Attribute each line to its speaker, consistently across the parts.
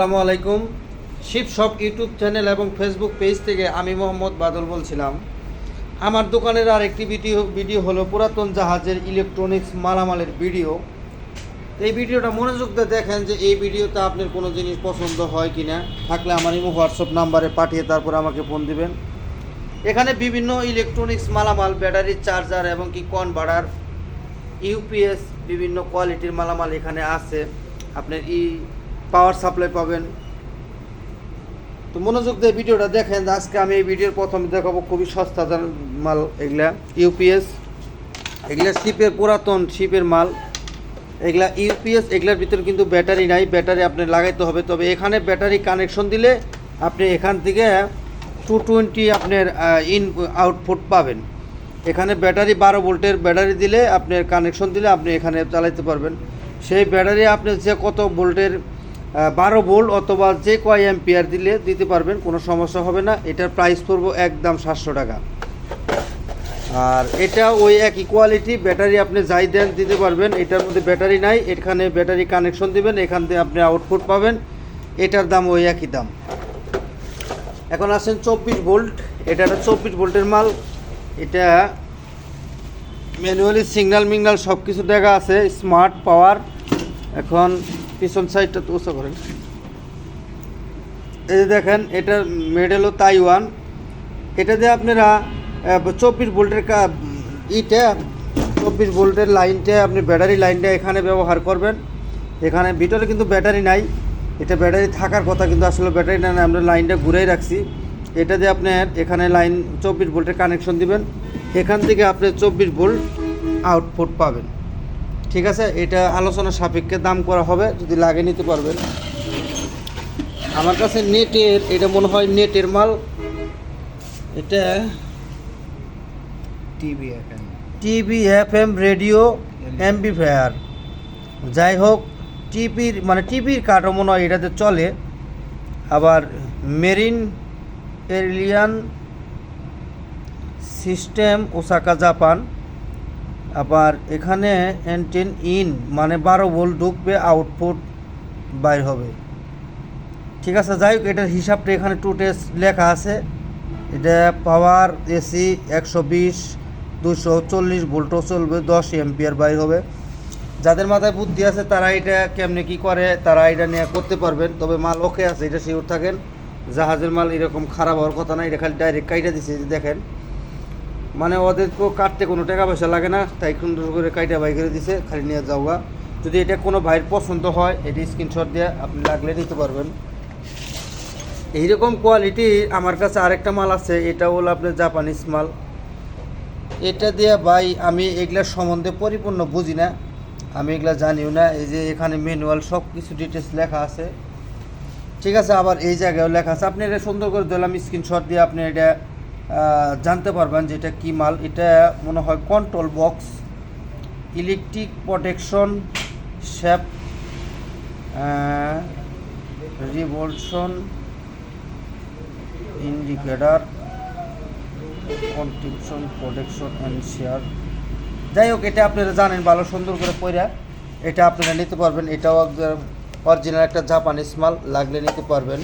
Speaker 1: আসসালামু আলাইকুম। Shiv shop YouTube channel এবং ফেসবুক পেজ থেকে আমি মোহাম্মদ বাদল বলছিলাম। আমার দোকানের আর একটি ভিডিও ভিডিও হলো পুরাতন জাহাজের ইলেকট্রনিক্স মালামালের ভিডিও। এই ভিডিওটা মনোযোগ দিয়ে দেখেন যে এই ভিডিওতে আপনার কোনো জিনিস পছন্দ হয় কি না থাকলে আমার ইমো, হোয়াটসঅ্যাপ নাম্বারে পাঠিয়ে তারপর আমাকে ফোন দিবেন। এখানে বিভিন্ন ইলেকট্রনিক্স মালামাল, ব্যাটারি চার্জার এবং কি কনভার্টার ইউপিএস বিভিন্ন কোয়ালিটির মালামাল এখানে আছে। আপনার ই পাওয়ার সাপ্লাই পাবেন। তো মনোযোগ দিয়ে ভিডিওটা দেখেন, আজকে আমি এই ভিডিওর প্রথমে দেখাবো খুবই সস্তা মাল এগুলা ইউপিএস এগুলা শিপের পুরাতন শিপের মাল। এগুলা ইউপিএস এগুলার ভিতরে কিন্তু ব্যাটারি নাই, ব্যাটারি আপনি লাগাইতে হবে। তবে এখানে ব্যাটারি কানেকশন দিলে আপনি এখান থেকে টু টোয়েন্টি আপনার ইন, আউটপুট পাবেন। এখানে ব্যাটারি বারো ভোল্টের ব্যাটারি দিলে আপনার কানেকশন দিলে আপনি এখানে চালাইতে পারবেন। সেই ব্যাটারি আপনি যে কত ভোল্টের বারো ভোল্ট অথবা যে কয় এম্পিয়ার দিলে দিতে পারবেন, কোনো সমস্যা হবে না। এটার প্রাইস পড়ব একদম সাতশো টাকা। আর এটা ওই একই কোয়ালিটি ব্যাটারি আপনি যাই দেন দিতে পারবেন। এটার মধ্যে ব্যাটারি নাই, এখানে ব্যাটারি কানেকশন দিবেন, এখান থেকে আপনি আউটপুট পাবেন। এটার দাম ওই একই দাম। এখন আসেন চব্বিশ ভোল্ট। এটা একটা চব্বিশ ভোল্টের মাল। এটা ম্যানুয়ালি সিগন্যাল মিগনাল সব কিছু দেখা আছে স্মার্ট পাওয়ার এখন পিছন সাইডটা তো উঁচা করেন। এই যে দেখেন, এটা মেড হলো তাইওয়ান। এটা দিয়ে আপনারা চব্বিশ ভোল্টের ইটা, চব্বিশ ভোল্টের লাইনটা, আপনি ব্যাটারি লাইনটা এখানে ব্যবহার করবেন। এখানে ভিতরে কিন্তু ব্যাটারি নাই। এটা ব্যাটারি থাকার কথা কিন্তু আসলে ব্যাটারি না আমরা লাইনটা ঘুরেই রাখছি। এটা দিয়ে আপনার এখানে লাইন চব্বিশ ভোল্টের কানেকশন দিবেন। এখান থেকে আপনি চব্বিশ ভোল্ট আউটপুট পাবেন। ঠিক আছে? এটা আলোচনা সাপেক্ষে দাম করা হবে যদি লাগে নিতে পারবেন। আমার কাছে নেটের এটা মনে হয় নেটের মাল। এটা
Speaker 2: TV
Speaker 1: TV F M radio amplifier. যাই হোক টিভির মানে টিভির কাঠও মনে হয় এটাতে চলে। আবার marine alien system Osaka Japan. আবার এখানে এন্টেন ইন মানে বারো ভোল্ট ঢুকবে আউটপুট বাইর হবে। ঠিক আছে, যাই হোক, এটার হিসাবটা এখানে টু টেস্ট লেখা আছে। এটা পাওয়ার এসি একশো বিশ দুশো চল্লিশ ভোল্টও চলবে, দশ এম্পিয়ার বাইর হবে। যাদের মাথায় বুদ্ধি আছে, তারা এটা কেমনে কি করে, তারা এটা নিয়ে করতে পারবেন। তবে মাল ওকে আছে, এটা শিওর থাকেন। জাহাজের মাল এরকম খারাপ হওয়ার কথা না, এটা খালি ডাইরেক্ট কাইটা দিছে দেখেন। মানে ওদেরকেও কাটতে কোনো টাকা পয়সা লাগে না, তাই সুন্দর করে কাইটা বাই করে দিছে, খালি নিয়ে যাওয়া যদি এটা কোনো ভাইয়ের পছন্দ হয়, এটি স্ক্রিনশট দিয়ে আপনি লাগলে নিতে পারবেন। এইরকম কোয়ালিটি আমার কাছে আরেকটা মাল আছে, এটা হলো আপনার জাপানিজ মাল। এটা দিয়ে ভাই আমি এগুলার সম্বন্ধে পরিপূর্ণ বুঝি না, আমি এগুলা জানিও না, এই যে এখানে ম্যানুয়াল সব কিছু ডিটেলস লেখা আছে। ঠিক আছে, আবার এই জায়গায়ও লেখা আছে। আপনি এটা সুন্দর করে দিলাম স্ক্রিনশট দিয়ে আপনি এটা জানতে পারবেন যে এটা কী মাল। এটা মনে হয় control box electric protection shape revolution indicator contribution protection and share যাই হোক, এটা আপনারা জানেন, ভালো সুন্দর করে পয়রা এটা আপনারা নিতে পারবেন। এটাও অরিজিনাল একটা জাপানিজ মাল, লাগলে নিতে পারবেন।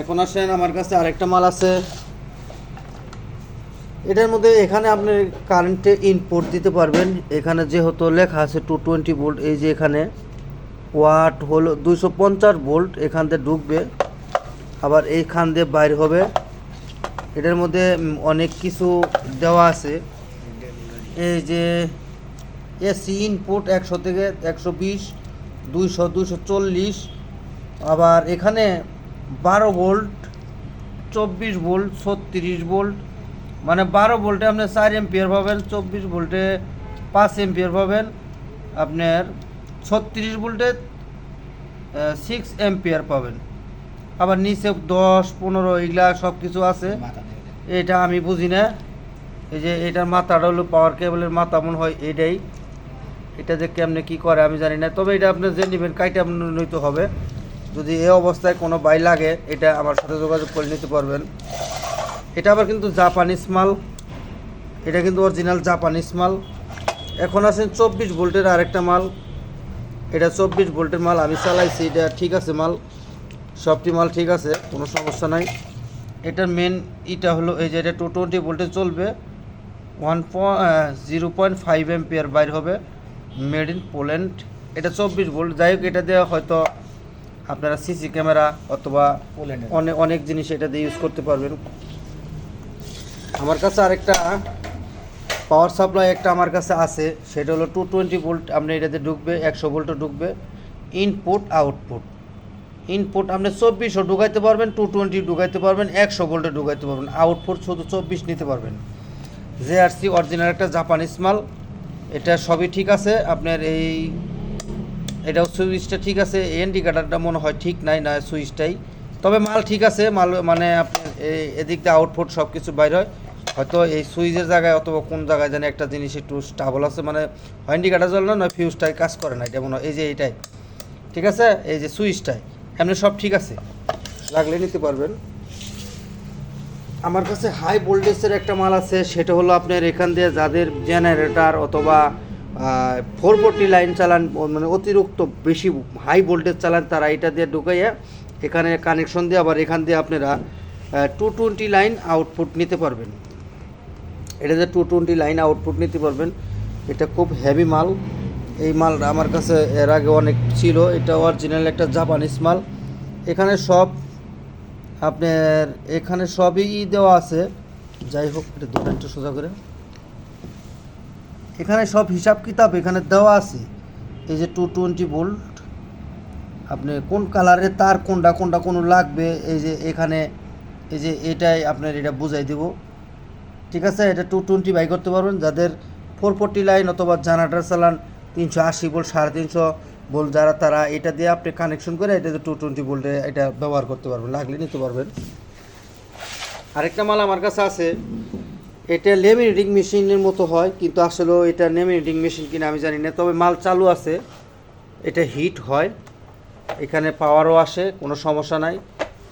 Speaker 1: এখন আসেন, আমার কাছে আরেকটা মাল আছে। এটার মধ্যে এখানে আপনি কারেন্টে ইনপুট দিতে পারবেন। এখানে যেহেতু লেখা আছে টু টোয়েন্টি ভোল্ট এই যে এখানে ওয়াট হলো দুশো পঞ্চাশ ভোল্ট এখান দিয়ে ঢুকবে। আবার এইখান দিয়ে বাইর হবে। এটার মধ্যে অনেক কিছু দেওয়া আছে। এই যে এসি ইনপুট একশো থেকে একশো বিশ, দুইশো দুইশো চল্লিশ। আবার এখানে বারো ভোল্ট চব্বিশ ভোল্ট ছত্রিশ ভোল্ট মানে বারো ভোল্টে আপনি চার এম্পিয়ার পাবেন চব্বিশ ভোল্টে পাঁচ এম্পিয়ার পাবেন। আপনার ছত্রিশ ভোল্টে সিক্স এম্পিয়ার পাবেন। আবার নিচে দশ পনেরো এগুলা সব কিছু আছে। এটা আমি বুঝি না। এই যে এটার মাথাটা হলো পাওয়ার কেবলের মাথা মনে হয় এটাই। এটা যে কেমনে কি করে আমি জানি না। তবে এটা আপনি যে নেবেন কাইটা আপনি নিতে হবে। যদি এ অবস্থায় কোনো বাই লাগে, এটা আমার সাথে যোগাযোগ করে নিতে পারবেন। এটা আবার কিন্তু জাপানিজ মাল। এটা কিন্তু অরিজিনাল জাপানিজ মাল। এখন আছেন চব্বিশ ভোল্টের আরেকটা মাল। এটা চব্বিশ ভোল্টের মাল আমি চালাইছি, এটা ঠিক আছে মাল। সবটি মাল ঠিক আছে, কোনো সমস্যা নাই। এটার মেন ইটা হলো এই যে এটা টু টোয়েন্টি ভোল্টে চলবে। One zero point five ampere বাইর হবে। মেড ইন পোল্যান্ড এটা চব্বিশ ভোল্ট, যাই হোক, এটা দিয়ে হয়তো আপনারা সিসি ক্যামেরা অথবা অনেক অনেক জিনিস এটা দিয়ে ইউজ করতে পারবেন। আমার কাছে আরেকটা পাওয়ার সাপ্লাই একটা আমার কাছে আছে সেটা হলো টু টোয়েন্টি ভোল্ট আপনি এটাতে ঢুকবে একশো ভোল্টও ঢুকবে। ইনপুট আউটপুট ইনপুট আপনি চব্বিশও ঢুকাইতে পারবেন টু টোয়েন্টি ঢুকাইতে পারবেন একশো ভোল্টে ঢুকাইতে পারবেন। আউটপুট শুধু চব্বিশ নিতে পারবেন। জেআরসি অরিজিনাল একটা জাপানিজ মাল এটা সবই ঠিক আছে। আপনার এই এটাও সুইচটা ঠিক আছে ইন্ডিকেটারটা মনে হয় ঠিক নাই, না, সুইচটাই। তবে মাল ঠিক আছে, মাল মানে আপনার এই এদিক দিয়ে আউটপুট সব কিছু বাইর হয়। হয়তো এই সুইচের জায়গায় অথবা কোন জায়গায় জানি একটা জিনিস একটু স্টাবল আছে মানে হয় ইন্ডিকেটার জ্বলে না নয় ফিউজটাই কাজ করে না এটা মনে হয় এই যে এইটাই। ঠিক আছে? এই যে সুইচটাই, এমনি সব ঠিক আছে। লাগলে নিতে পারবেন। আমার কাছে হাই ভোল্টেজের একটা মাল আছে, সেটা হলো আপনার এখান দিয়ে যাদের জেনারেটার অথবা ফোর ফোরটি লাইন চালান মানে অতিরিক্ত বেশি হাই ভোল্টেজ চালান তারা এটা দিয়ে ঢুকাইয়া এখানে কানেকশন দিয়ে আবার এখান দিয়ে আপনারা টু টোয়েন্টি লাইন আউটপুট নিতে পারবেন। এটা যে টু টোয়েন্টি লাইন আউটপুট নিতে পারবেন, এটা খুব হেভি মাল। এই মাল আমার কাছে এর আগে অনেক ছিল, এটা অরিজিনাল একটা জাপানিজ মাল। এখানে সব আপনার, এখানে সবই দেওয়া আছে। যাই হোক এটা দোকান একটু সোজা করে। এখানে সব হিসাব কিতাব এখানে দেওয়া আছে। এই যে টু টোয়েন্টি ভোল্ট আপনি কোন কালারের তার কোনটা কোনটা কোনো লাগবে, এই যে এখানে, এই যে এটাই আপনার এটা বুঝাই দেব। ঠিক আছে? এটা টু টোয়েন্টি বাই করতে পারবেন। যাদের ফোর ফোরটি লাইন অথবা জানাটার চালান তিনশো আশি ভোল্ট সাড়ে তিনশো ভোল্ট যারা তারা এটা দিয়ে আপনি কানেকশন করে এটা টু টোয়েন্টি ভোল্টে এটা ব্যবহার করতে পারবেন, লাগলে নিতে পারবেন। আরেকটা মাল আমার কাছে আছে। এটা লেমিনেটিং মেশিনের মতো হয়, কিন্তু আসলে এটা লেমিনেটিং মেশিন কিনা আমি জানি না, তবে মাল চালু আছে। এটা হিট হয়, এখানে পাওয়ারও আসে, কোনো সমস্যা নাই।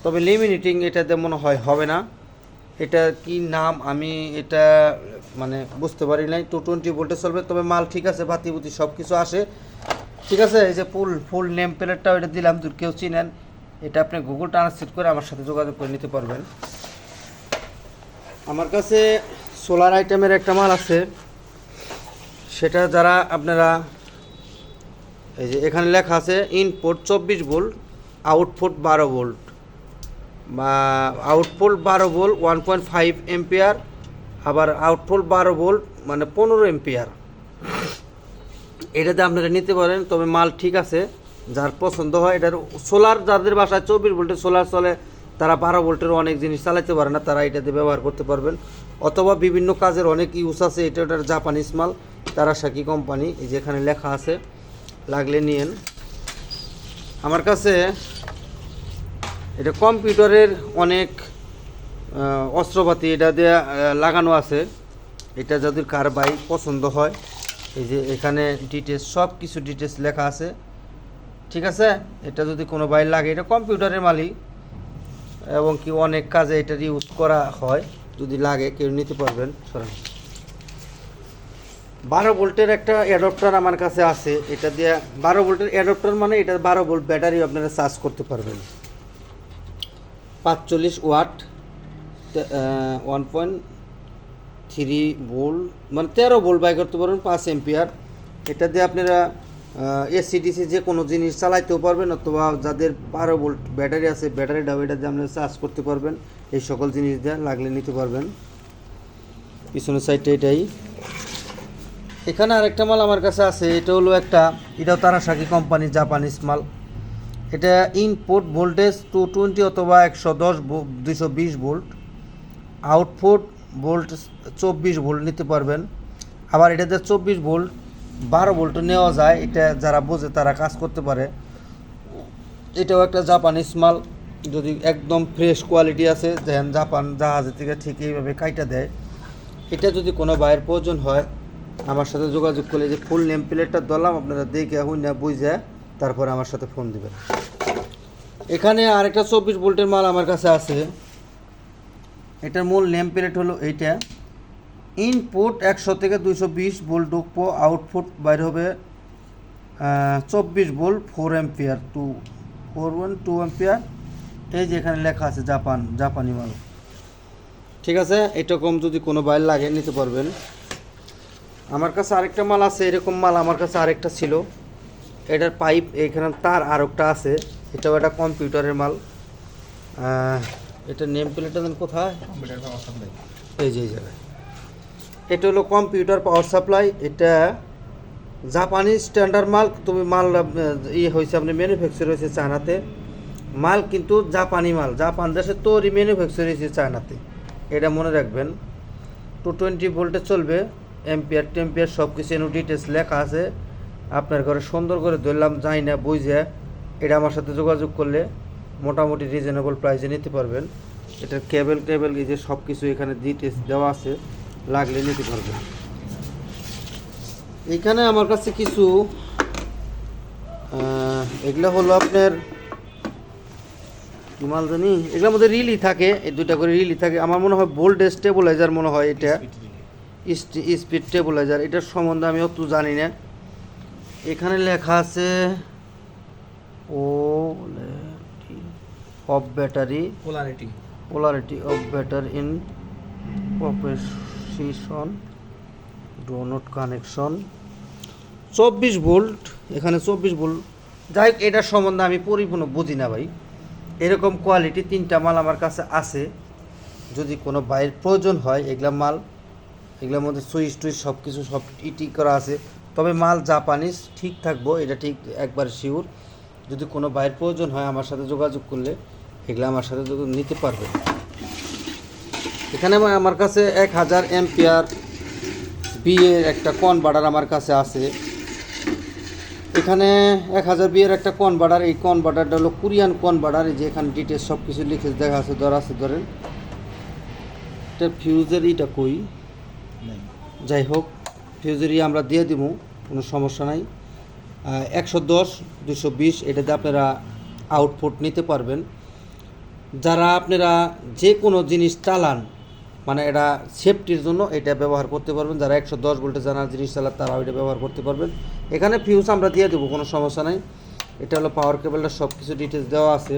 Speaker 1: তবে লেমিনেটিং এটাতে মনে হয় হবে না। এটা কি নাম আমি এটা মানে বুঝতে পারি নাই টু টোয়েন্টি ভোল্টে চলবে, তবে মাল ঠিক আছে, বাতি বুতি সব কিছু আসে। ঠিক আছে, এই যে ফুল ফুল নেম প্লেটটাও এটা দিলাম, যদি কেউ চিনেন, এটা আপনি গুগল ট্রান্সলেট করে আমার সাথে যোগাযোগ করে নিতে পারবেন। আমার কাছে সোলার আইটেমের একটা মাল আছে। সেটা যারা আপনারা, এই যে এখানে লেখা আছে ইনপুট চব্বিশ ভোল্ট আউটপুট বারো ভোল্ট বা আউটপুট বারো volt one point five ampere আবার আউটপুট বারো ভোল্ট মানে পনেরো এম্পিয়ার এটাতে আপনারা নিতে পারেন, তবে মাল ঠিক আছে, যার পছন্দ হয় এটার। সোলার যাদের বাসায় চব্বিশ ভোল্টের সোলার চলে, তারা বারো ভোল্টের অনেক জিনিস চালাতে পারে না, তারা এটাতে ব্যবহার করতে পারবেন। অথবা বিভিন্ন কাজের অনেক ইউজ আছে, এটা ওটার জাপানিজ মাল তারা সাকি কোম্পানি এই যেখানে লেখা আছে, লাগলে নিয়েন। আমার কাছে এটা কম্পিউটারের অনেক অস্ত্রপাতি এটা দিয়ে লাগানো আছে। এটা যাদের কার বাই পছন্দ হয়, এই যে এখানে ডিটেলস সব কিছু ডিটেলস লেখা আছে। ঠিক আছে? এটা যদি কোনো বাই লাগে, এটা কম্পিউটারের মালিক এবং কি অনেক কাজে এটার ইউজ করা হয়। যদি লাগে, কেউ নিতে পারবেন, সরেন। বারো ভোল্টের একটা অ্যাডপ্টার আমার কাছে আছে, এটা দিয়ে বারো ভোল্টের অ্যাডপ্টার মানে এটা বারো ভোল্ট ব্যাটারি আপনারা চার্জ করতে পারবেন। পাঁচচল্লিশ watt one point three volt মানে তেরো ভোল্ট বাই করতে পারবেন, পাঁচ এম্পিয়ার এটা দিয়ে আপনারা এসিডিসি যে কোনো জিনিস চালাইতেও পারবেন, অথবা যাদের বারো ভোল্ট ব্যাটারি আছে, ব্যাটারিটাও এটা দিয়ে আপনারা চার্জ করতে পারবেন। এই সকল জিনিস দিয়ে লাগলে নিতে পারবেন। পিছনের সাইডটা এটাই। এখানে আরেকটা মাল আমার কাছে আছে, এটা হলো একটা এটাও তারাসাকি কোম্পানির জাপানিজ মাল। এটা ইনপুট ভোল্টেজ টু টোয়েন্টি অথবা একশো দশ দুইশো বিশ ভোল্ট আউটপুট ভোল্ট চব্বিশ ভোল্ট নিতে পারবেন। আবার এটাতে চব্বিশ ভোল্ট বারো ভোল্ট নেওয়া যায়, এটা যারা বোঝে তারা কাজ করতে পারে। এটাও একটা জাপানিজ মাল। যদি একদম ফ্রেশ কোয়ালিটি আছে যেন জাপান জাহাজের থেকে ঠিক এইভাবে কাইটা দেয়, এটা যদি কোনো বাইরের প্রয়োজন হয়, আমার সাথে যোগাযোগ করলে যে ফুল নেম প্লেটটা দিলাম আপনারা দেখে হুই না বুঝে তারপরে আমার সাথে ফোন দেবেন। এখানে আরেকটা চব্বিশ ভোল্টের মাল আমার কাছে আছে। এটার মূল নেম প্লেট হলো এইটা। ইনপুট একশো থেকে দুইশো বিশ ভোল্ট ঢুকবো আউটপুট বাইর হবে চব্বিশ volt four ampere two four one two ampere এই যে এখানে লেখা আছে জাপান জাপানি মাল। ঠিক আছে এরকম যদি কোনো বাইল লাগে নিতে পারবেন। আমার কাছে আরেকটা মাল আছে এরকম মাল আমার কাছে আরেকটা ছিল। এটার পাইপ এখানে তার আরেকটা আছে। এটাও একটা কম্পিউটারের মাল। এটার নেম প্লেটটা দেন কোথায়? এই যে এই জায়গায়। এটা হলো কম্পিউটার পাওয়ার সাপ্লাই। এটা জাপানি স্ট্যান্ডার্ড মাল তুমি মাল ইয়ে হয়েছে আপনি ম্যানুফ্যাকচার হয়েছে চায়নাতে। মাল কিন্তু জাপানি মাল। জাপান দেশে তৈরি ম্যানুফ্যাকচার হয়েছে চায়নাতে এটা মনে রাখবেন টু টোয়েন্টি ভোল্টে চলবে এম্পিয়ার টেম্পিয়ার সব কিছু এনু ডিটেলস লেখা আছে। আপনার ঘরে সুন্দর করে ধরলাম, যাই না বুঝে, এটা আমার সাথে যোগাযোগ করলে মোটামুটি রিজনেবল প্রাইসে নিতে পারবেন। এটার কেবল টেবল এই যে সব কিছু এখানে ডিটেলস দেওয়া আছে, লাগলে নিতে পারবেন। এখানে আমার কাছে কিছু এগুলো হলো আপনার কি মাল জানি? এগুলোর মধ্যে রিলি থাকে এই দুইটা করে রিলি থাকে। আমার মনে হয় বোল্ড স্টেবলাইজার মনে হয় এটা। স্পিড স্টেবলাইজার এটার সম্বন্ধে আমি অত জানি না। এখানে লেখা আছে ও of battery
Speaker 2: polarity
Speaker 1: polarity of batter in propagation do not connection চব্বিশ ভোল্ট এখানে চব্বিশ ভোল্ট যাই হোক এটার সম্বন্ধে আমি পরিপূর্ণ বুঝি না ভাই। এরকম কোয়ালিটি তিনটা মাল আমার কাছে আছে। যদি কোনো বাইরের প্রয়োজন হয়, এগুলা মাল, এগুলোর মধ্যে সুইচ টুইচ সব কিছু সব ইটি করা আছে। তবে মাল জাপানিজ, ঠিক থাকব, এটা ঠিক একবার শিওর যদি কোনো বাইরের প্রয়োজন হয়, আমার সাথে যোগাযোগ করলে এগুলো আমার সাথে নিতে পারবে। এখানে আমার কাছে এক হাজার এম্পিয়ার বিয়ের একটা কনভার্টার আমার কাছে আছে। এখানে এক হাজার বিয়ের একটা কনভার্টার এই কনভার্টারটা হলো কোরিয়ান কনভার্টার এই যে এখানে ডিটেলস সব কিছু লিখে দেখা আছে ধরা আছে ধরেন। এটা ফিউজের ইটা কই? যাই হোক ফিউজারি আমরা দিয়ে দিব কোনো সমস্যা নাই। একশো দশ দুশো বিশ এটাতে আপনারা আউটপুট নিতে পারবেন। যারা আপনারা যে কোনো জিনিস চালান মানে এটা সেফটির জন্য এটা ব্যবহার করতে পারবেন। যারা একশো দশ ভোল্টে জানা জিনিস চালান তারা এটা ব্যবহার করতে পারবেন। এখানে ফিউজ আমরা দিয়ে দেবো, কোনো সমস্যা নাই। এটা হলো পাওয়ার কেবলটা সব কিছু ডিটেলস দেওয়া আছে।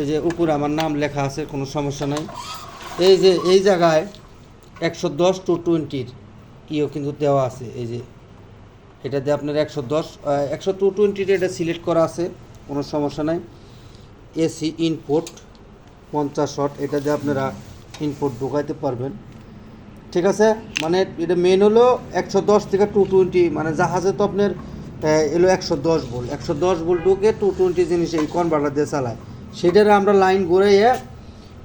Speaker 1: এই যে উপরে আমার নাম লেখা আছে, কোনো সমস্যা নাই। এই যে, এই জায়গায় একশো দশ টু টোয়েন্টির ইও কিন্তু দেওয়া আছে। এই যে, এটা দিয়ে আপনার একশো দশ একশো টু টোয়েন্টির এটা সিলেক্ট করা আছে, কোনো সমস্যা নাই। এসি ইনপুট পঞ্চাশ শট এটা দিয়ে আপনারা ইনপুট ঢোকাইতে পারবেন। ঠিক আছে? মানে এটা মেন হলো একশো দশ থেকে টু টোয়েন্টি মানে জাহাজে তো আপনার এলো একশো দশ ভোল্ট একশো দশ ভোল্ট ঢুকে টু টোয়েন্টি জিনিস এই কনভার্টার দিয়ে চালায়। সেটারে আমরা লাইন ঘুরাইয়ে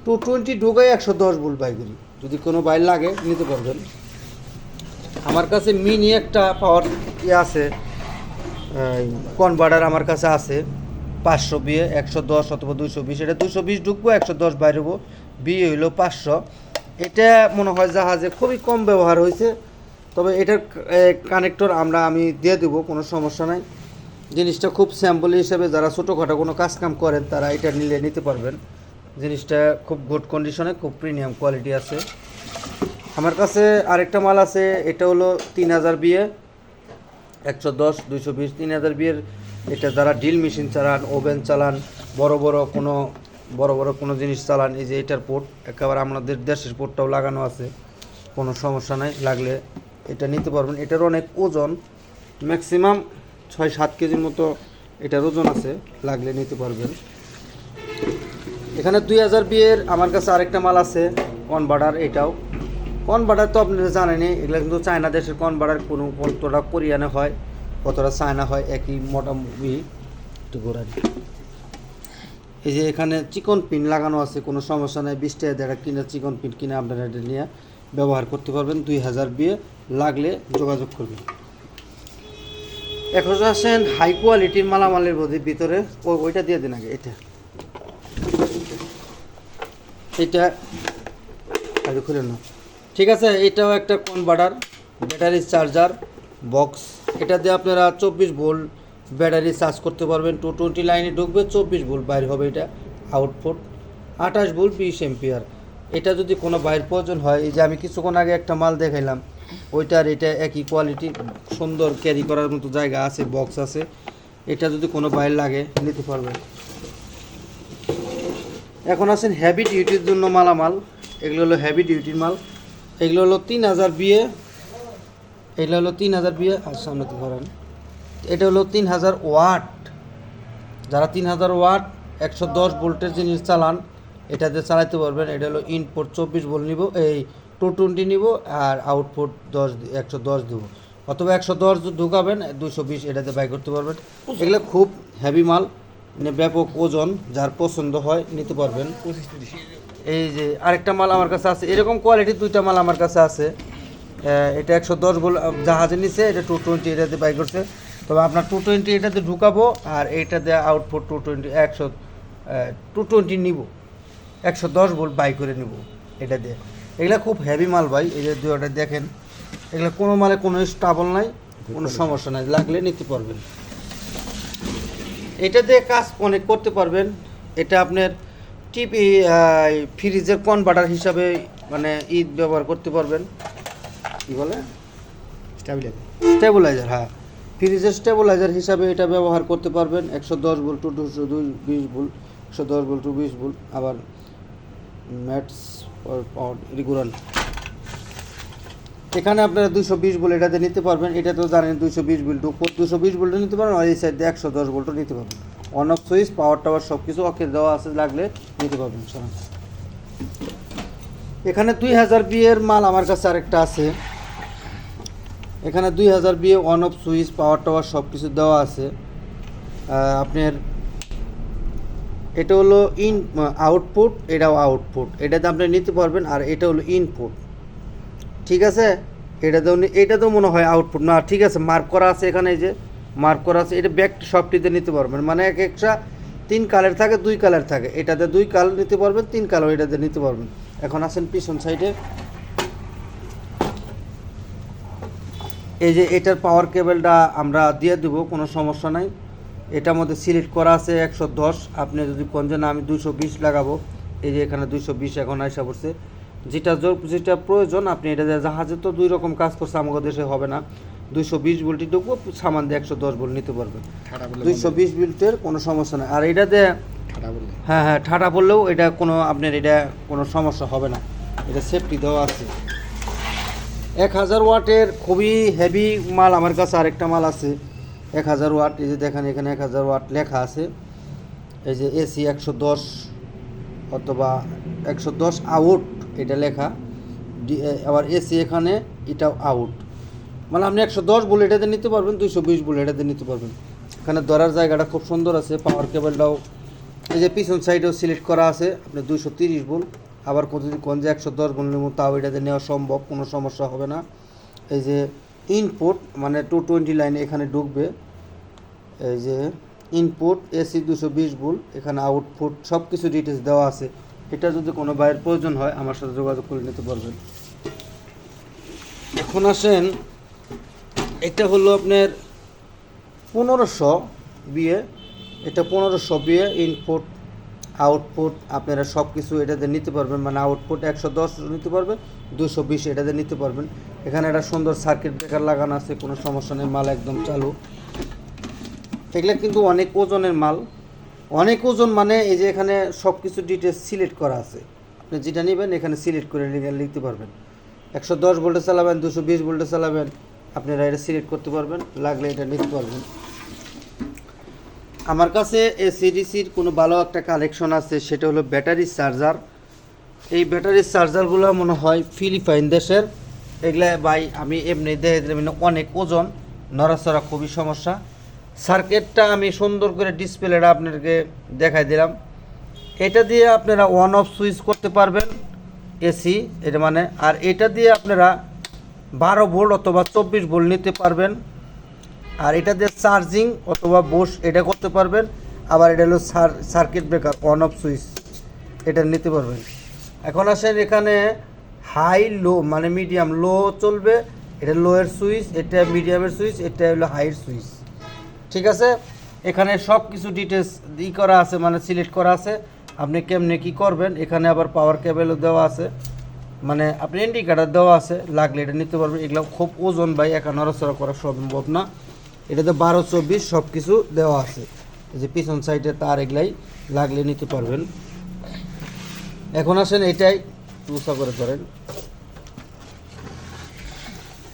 Speaker 1: টু টোয়েন্টি ঢুকাই একশো দশ ভোল্ট বাই করি। যদি কোনো বাইর লাগে, নিতে পারবেন। আমার কাছে মিনি একটা পাওয়ার ইয়ে আছে কনভার্টার আমার কাছে আছে, পাঁচশো বিয়ে, একশো দশ অথবা দুশো বিশ। এটা দুশো বিশ ঢুকবো, একশো দশ বাইরেবো বিয়ে হইল পাঁচশো। এটা মনে হয় জাহাজে খুবই কম ব্যবহার হয়েছে, তবে এটার কানেক্টর আমরা, আমি দিয়ে দেবো, কোনো সমস্যা নাই। জিনিসটা খুব স্যাম্পল হিসেবে যারা ছোটোখাটো কোনো কাজ কাম করেন, তারা এটা নিলে নিতে পারবেন। জিনিসটা খুব গুড কন্ডিশনে খুব প্রিমিয়াম কোয়ালিটি আছে। আমার কাছে আরেকটা মাল আছে, এটা হলো তিন হাজার বিয়ে, একশো দশ, দুইশো বিশ, তিন হাজার বিয়ের। এটা যারা ডিল মেশিন চালান ওভেন চালান, বড় বড় কোনো বড় বড় কোনো জিনিস চালান, এই যে এটার পোর্ট একেবারে আমাদের দেশের পোর্টটাও লাগানো আছে। কোনো সমস্যা নাই, লাগলে এটা নিতে পারবেন। এটার অনেক ওজন ম্যাক্সিমাম ছয় সাত কেজির মতো এটার ওজন আছে, লাগলে নিতে পারবেন। এখানে দুই হাজার বিয়ের আমার কাছে আরেকটা মাল আছে, কনভার্টার, এটাও। কনভার্টার তো আপনারা জানেনই, এগুলো কিন্তু চায়না দেশের কনভার্টার, কোনো কতটা কোরিয়ানে হয় কতটা চায়না হয়, একই মোটামুটি। একটু ঘোরান। এই যে এখানে চিকন পিন লাগানো আছে, কোনো সমস্যা নেই। বিশ টাকা দেড়া কিনে চিকন পিন কিনে আপনারা এটা নিয়ে ব্যবহার করতে পারবেন। দুই হাজার বিয়ে লাগলে যোগাযোগ করবেন। এখন আসেন হাই কোয়ালিটির মালামালের মধ্যে, ভিতরে ওইটা দিয়ে দিন আগে, এটা। এটা আগে খুলে না। ঠিক আছে, এটাও একটা কনভার্টার ব্যাটারি চার্জার বক্স এটা দিয়ে আপনারা চব্বিশ ভোল্ট ব্যাটারি চার্জ করতে পারবেন টু টোয়েন্টি লাইনে ঢুকবে, চব্বিশ ভোল্ট বাইর হবে এটা আউটপুট, আঠাশ ভোল্ট বিশ এম্পিয়ার। এটা যদি কোনো বাইর প্রয়োজন হয়, এই যে আমি কিছুক্ষণ আগে একটা মাল দেখাইলাম, ওইটার এটা একই কোয়ালিটি সুন্দর ক্যারি করার মতো জায়গা আছে বক্স আছে। এটা যদি কোনো বাইর লাগে, নিতে পারবেন। এখন আছেন হ্যাভি ডিউটির জন্য মালামাল, এগুলো হলো হ্যাভি ডিউটির মাল। এগুলো হলো তিন হাজার বিয়ে এগুলো হলো তিন হাজার বিয়ে আর সামনে তো ধরেন। এটা হলো তিন হাজার ওয়াট। যারা তিন হাজার ওয়াট একশো দশ ভোল্টের জিনিস চালান এটাতে চালাতে পারবেন। এটা হলো ইনপুট চব্বিশ ভোল্ট নিব এই টু টোয়েন্টি নিব আর আউটপুট দশ একশো দশ দেবো। অথবা একশো দশ ঢুকাবেন দুশো বিশ এটাতে বাই করতে পারবেন। এগুলো খুব হ্যাভি মাল মানে ব্যাপক ওজন যার পছন্দ হয় নিতে পারবেন। এই যে আরেকটা মাল আমার কাছে আছে এরকম কোয়ালিটির দুইটা মাল আমার কাছে আছে। এটা একশো দশ বল জাহাজের নিচে এটা টু টোয়েন্টি এটাতে বাই করছে। তবে আপনার টু টোয়েন্টি এটাতে ঢুকাবো আর এইটাতে আউটপুট টু টোয়েন্টি একশো টু টোয়েন্টি নিব। একশো দশ ভোল্ট বাই করে নিব এটা দিয়ে। এগুলা খুব হেভি মাল ভাই এই যে দুটা দেখেন। এগুলো কোনো মালে কোনো স্টাবল নাই কোনো সমস্যা নাই লাগলে নিতে পারবেন। এটা দিয়ে কাজ অনেক করতে পারবেন। এটা আপনার টিপি ফ্রিজের কনভার্টার হিসাবে মানে ঈদ ব্যবহার করতে পারবেন। কি বলে? স্টেবিলাইজার স্টেবিলাইজার হ্যাঁ। ফ্রিজের স্টেবিলাইজার হিসাবে এটা ব্যবহার করতে পারবেন। একশো দশ ভোল্ট টু দুশো দুই, বিশ ভোল্ট, একশো দশ ভোল্ট টু বিশ ভোল্ট, আবার ম্যাটস রেগুলার এখানে আপনারা দুশো বিশ ভোল্ট এটাতে নিতে পারবেন। এটা তো জানেন দুশো বিশ ভোল্ট দুশো বিশ ভোল্টও নিতে পারবেন আর এই সাইডে একশো দশ ভোল্টও নিতে পারবেন। On off switch power tower সব কিছু অকে দেওয়া আছে, লাগলে নিতে পারবেন এখানে দুই হাজার বিয়ের মাল আমার কাছে আরেকটা আছে। এখানে দুই হাজার বিয়ে on off switch power tower সব কিছু দেওয়া আছে। আপনার এটা হলো ইন আউটপুট এটাও আউটপুট এটাতে আপনি নিতে পারবেন আর এটা হলো ইনপুট ঠিক আছে? এটাতেও এটা তো মনে হয় আউটপুট না, ঠিক আছে মার্ক করা আছে এখানে যে মার্ক করা আছে। এটা ব্যাক সবটিতে নিতে পারবেন। মানে এক একটা তিন কালার থাকে, দুই কালার থাকে। এটাতে দুই কালার নিতে পারবেন, তিন কালার এটাতে নিতে পারবেন। এখন আসেন পিছন সাইডে এই যে এটার পাওয়ার কেবেলটা আমরা দিয়ে দেবো কোনো সমস্যা নাই। এটার মধ্যে সিলেক্ট করা আছে একশো দশ। আপনি যদি কোন যে না আমি দুশো বিশ লাগাবো এই যে এখানে দুশো বিশ এখন আইসা পড়ছে। যেটা জোর- যেটা প্রয়োজন আপনি এটা দিয়ে জাহাজে তো দুই রকম কাজ করছে আমাদের দেশে হবে না। দুইশো বিশ ভোল্টই ঢুকবো সামান দিয়ে একশো দশ ভোল্ট নিতে পারবেন দুইশো বিশ ভোল্টের কোনো সমস্যা নেই। আর এটা এটাতে হ্যাঁ হ্যাঁ ঠাটা পড়লেও এটা কোনো আপনার এটা কোনো সমস্যা হবে না। এটা সেফটি দেওয়া আছে। এক হাজার ওয়াটের খুবই হেভি মাল আমার কাছে আরেকটা মাল আছে। এক হাজার ওয়াট, এই যে দেখেন এখানে এক হাজার ওয়াট লেখা আছে। এই যে এসি একশো দশ অথবা একশো দশ আউট, এটা লেখা। আবার এসি এখানে, এটাও আউট। মানে আপনি একশো দশ বলে এটাতে নিতে পারবেন, দুইশো বিশ বলে এটাতে নিতে পারবেন। এখানে ধরার জায়গাটা খুব সুন্দর আছে পাওয়ার কেবলটাও এই যে পিছন সাইডেও সিলেক্ট করা আছে, আপনি দুইশো তিরিশ বল। আবার যদি কোন যে একশো দশ বল নেব তাও এটাতে নেওয়া সম্ভব, কোনো সমস্যা হবে না। এই যে ইনপুট মানে টু টোয়েন্টি লাইন এখানে ঢুকবে। এই যে ইনপুট এসি দুশো বিশ বুল এখানে আউটপুট সব কিছু ডিটেলস দেওয়া আছে। এটা যদি কোনো বাইরের প্রয়োজন হয়, আমার সাথে যোগাযোগ করে নিতে পারবেন। এখন আসেন, এটা হলো আপনার পনেরোশো বিয়ে, এটা পনেরোশো বিয়ে ইনপুট আউটপুট আপনারা সব কিছু এটাতে নিতে পারবেন মানে আউটপুট একশো দশ নিতে পারবেন, দুশো বিশ এটাতে নিতে পারবেন। এখানে একটা সুন্দর সার্কিট ব্রেকার লাগানো আছে, কোনো সমস্যা নেই, মাল একদম চালু। এগুলো কিন্তু অনেক ওজনের মাল। অনেক ওজন মানে এই যে এখানে সব কিছু ডিটেলস সিলেক্ট করা আছে। আপনি যেটা নেবেন, এখানে সিলেক্ট করে লিখে- লিখতে পারবেন। একশো দশ ভোল্টে চালাবেন, দুশো বিশ ভোল্টে চালাবেন, আপনারা এটা সিলেক্ট করতে পারবেন, লাগলে এটা নিতে পারবেন। আমার কাছে এসিডিসির কোনো ভালো একটা কালেকশন আছে, সেটা হলো ব্যাটারি চার্জার। এই ব্যাটারি চার্জারগুলো মনে হয় ফিলিপাইন দেশের। এগুলা ভাই, আমি এমনি দেখে দিলাম অনেক ওজন, নড়াচড়া খুবই সমস্যা। সার্কিটটা আমি সুন্দর করে ডিসপ্লেটা আপনাদেরকে দেখাই দিলাম। এটা দিয়ে আপনারা অন অফ সুইচ করতে পারবেন এসি এটা মানে। আর এটা দিয়ে আপনারা বারো ভোল্ট অথবা চব্বিশ ভোল্ট নিতে পারবেন। আর এটা দিয়ে চার্জিং অথবা বোস এটা করতে পারবেন। আবার এটা হলো circuit breaker on off switch এটা নিতে পারবেন। এখন আসেন এখানে হাই লো মানে মিডিয়াম লো চলবে। এটা লোয়ের সুইচ এটা মিডিয়ামের সুইচ এটা হলো হাইয়ের সুইচ ঠিক আছে? এখানে সব কিছু ডিটেলস ই করা আছে মানে সিলেক্ট করা আছে। আপনি কেমনে কি করবেন? এখানে আবার পাওয়ার কেবেলও দেওয়া আছে। মানে আপনি ইন্ডিকেটার দেওয়া আছে, লাগলে এটা নিতে পারবেন। এগুলো খুব ওজন ভাই, একা নড়াচড়া করা সম্ভব না। এটাতে বারো, চব্বিশ সব কিছু দেওয়া আছে। যে পিছন সাইডে তার এগুলাই লাগলে নিতে পারবেন। এখন আসেন এটাই উষা করে ধরেন।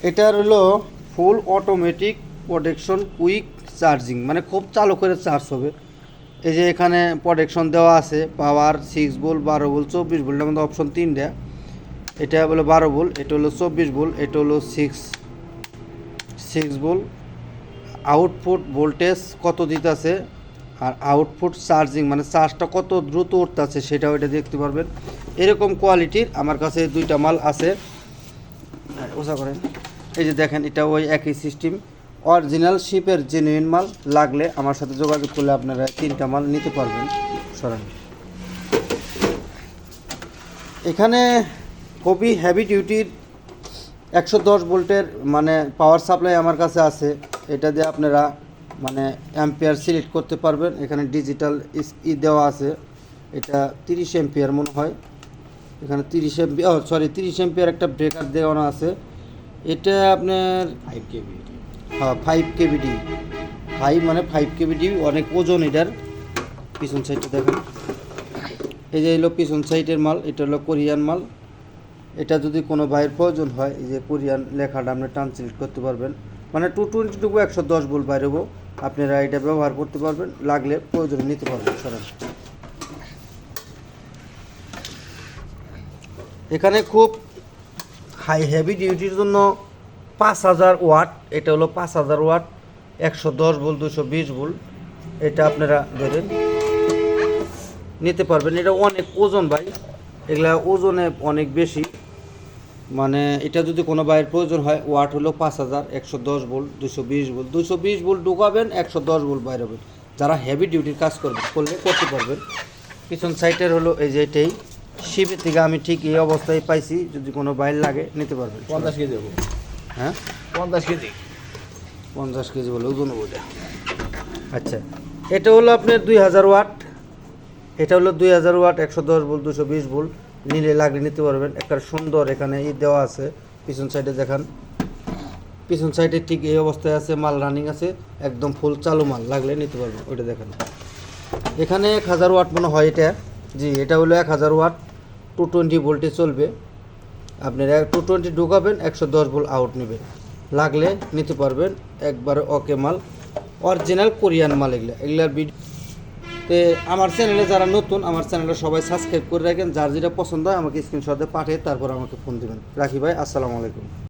Speaker 1: এটার হলো full automatic protection quick charging মানে খুব চালু করে চার্জ হবে। এই যে এখানে প্রোটেকশন দেওয়া আছে পাওয়ার সিক্স ভোল বারো ভোল চব্বিশ ভোল্টের মধ্যে অপশন তিনটা। এটা হলো বারো ভোল এটা হলো চব্বিশ ভোল এটা হলো six six volt output voltage কত দিতেছে আর আউটপুট চার্জিং মানে চার্জটা কত দ্রুত উঠতেছে সেটাও এটা দেখতে পারবেন। এরকম কোয়ালিটির আমার কাছে দুইটা মাল আছে। হ্যাঁ, ওষা করেন। এই যে দেখেন এটা ওই একই সিস্টেম অরিজিনাল শিপের জেনুইন মাল লাগলে আমার সাথে যোগাযোগ করলে আপনারা তিনটা মাল নিতে পারবেন। সরান। এখানে খুবই হেভি ডিউটির একশো দশ ভোল্টের মানে পাওয়ার সাপ্লাই আমার কাছে আছে। এটা দিয়ে আপনারা মানে অ্যাম্পিয়ার সিলেক্ট করতে পারবেন। এখানে ডিজিটাল ই দেওয়া আছে। এটা তিরিশ এম্পিয়ার মনে হয়। এখানে তিরিশ এম্পিয়ার সরি তিরিশ এম্পিয়ার একটা ব্রেকার দেওয়ানো আছে। এটা আপনার
Speaker 2: ফাইভ কেবি
Speaker 1: হ্যাঁ ফাইভ কেবিডি ফাইভ মানে ফাইভ কেবিডি অনেক ওজন এটার। পিছন সাইডটা দেখেন। এই যে হলো পিছন সাইডের মাল এটা হলো কোরিয়ান মাল। এটা যদি কোনো বাইরের প্রয়োজন হয় এই যে কোরিয়ান লেখাটা আপনি ট্রান্সলেট করতে পারবেন। মানে টু টোয়েন্টি টুকু একশো দশ বল বাইরে হব আপনারা এটা ব্যবহার করতে পারবেন, লাগলে প্রয়োজনে নিতে পারবেন, সরান। এখানে খুব হাই হেভি ডিউটির জন্য পাঁচ হাজার ওয়াট, এটা হলো পাঁচ হাজার ওয়াট, একশো দশ ভোল্ট দুশো বিশ ভোল্ট এটা আপনারা ধরেন নিতে পারবেন। এটা অনেক ওজন ভাই, এগুলা ওজনে অনেক বেশি। মানে এটা যদি কোনো বাইরের প্রয়োজন হয় ওয়াট হলো পাঁচ হাজার একশো দশ ভোল্ট দুশো বিশ ভোল্ট। দুশো বিশ ভোল্ট ঢুকাবেন একশো দশ ভোল্ট বাইরে হবেন যারা হেভি ডিউটির কাজ করবে করলে করতে পারবেন। পিছন সাইডের হলো এই যে এটাই। শিবের থেকে আমি ঠিক এই অবস্থায় পাইছি যদি কোনো বাইর লাগে নিতে পারবেন।
Speaker 2: পঞ্চাশ কেজি
Speaker 1: হ্যাঁ?
Speaker 2: পঞ্চাশ কেজি।
Speaker 1: পঞ্চাশ কেজি বলে ওজন ওইটা আচ্ছা এটা হলো আপনার দুই হাজার ওয়াট। এটা হলো দুই হাজার ওয়াট একশো দশ ভোল্ট দুশো বিশ ভোল্ট। নিলে লাগলে নিতে পারবেন। একটা সুন্দর এখানে ই দেওয়া আছে, পিছন সাইডে দেখান। পিছন সাইডে ঠিক এই অবস্থায় আছে, মাল রানিং আছে, একদম ফুল চালু মাল, লাগলে নিতে পারবেন। ওইটা দেখেন। এখানে এক হাজার ওয়াট মনে হয় এটা। জি, এটা হলো এক হাজার ওয়াট টু টোয়েন্টি ভোল্টে চলবে। আপনারা টু টোয়েন্টি ঢুকাবেন, একশো দশ ভোল্ট আউট নেবেন লাগলে নিতে পারবেন, একবারে ওকে মাল। অরিজিনাল কোরিয়ান মাল এগুলো। এগুলার ভিডিও তে আমার চ্যানেলে যারা নতুন, আমার চ্যানেলে সবাই সাবস্ক্রাইব করে রাখেন। যার যেটা পছন্দ হয় আমাকে স্ক্রিনশটে পাঠিয়ে তারপর আমাকে ফোন দিবেন। রাখি ভাই, আসসালামু আলাইকুম।